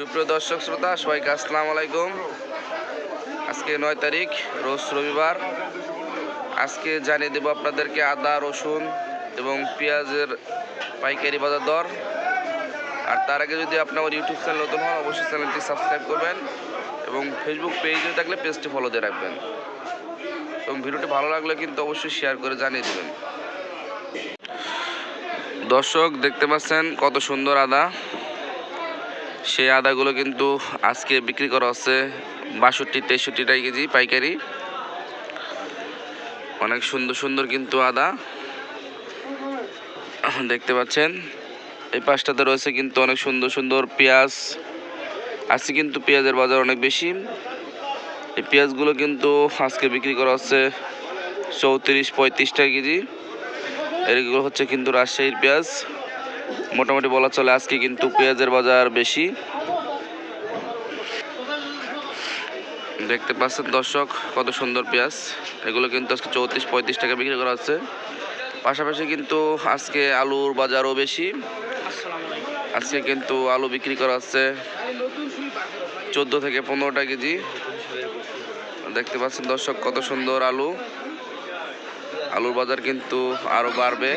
সুপ্রিয় দর্শক শ্রোতা, সবাইকে আসসালামু আলাইকুম। আজকে নয় তারিখ, রোজ রবিবার। আজকে জানিয়ে দেব আপনাদেরকে আদা, রসুন এবং পেঁয়াজের পাইকারি বাজার দর। আর তার আগে যদি আপনি আমার ইউটিউব চ্যানেল নতুন হন, অবশ্যই চ্যানেলটি সাবস্ক্রাইব করবেন এবং ফেসবুক পেজে থাকলে পেজটি ফলো দিয়ে রাখবেন। এবং ভিডিওটি ভালো লাগলে কিন্তু অবশ্যই শেয়ার করে জানিয়ে দেবেন। দর্শক, দেখতে পাচ্ছেন কত সুন্দর আদা। সেই আদাগুলো কিন্তু আজকে বিক্রি করা হচ্ছে বাষট্টি, তেষট্টি টাকা কেজি পাইকারি। অনেক সুন্দর সুন্দর কিন্তু আদা। দেখতে পাচ্ছেন, এই পাশটাতে রয়েছে কিন্তু অনেক সুন্দর সুন্দর পেঁয়াজ। আজকে কিন্তু পেঁয়াজের বাজার অনেক বেশি। এই পেঁয়াজগুলো কিন্তু আজকে বিক্রি করা হচ্ছে চৌত্রিশ, পঁয়ত্রিশ টাকা কেজি। এগুলো হচ্ছে কিন্তু রাজশাহীর পেঁয়াজ। মোটামুটি বলা চলে আজকে কিন্তু পেঁয়াজের বাজার বেশি। দেখতে পাচ্ছেন দর্শক, কত সুন্দর পেঁয়াজ। এগুলো কিন্তু আজকে চৌত্রিশ, পঁয়ত্রিশ টাকা বিক্রি করা হচ্ছে। পাশাপাশি কিন্তু আজকে আলুর বাজারও বেশি। আজকে কিন্তু আলু বিক্রি করা হচ্ছে চোদ্দ থেকে পনেরোটা কেজি। দেখতে পাচ্ছেন দর্শক, কত সুন্দর আলু। আলুর বাজার কিন্তু আরও বাড়বে।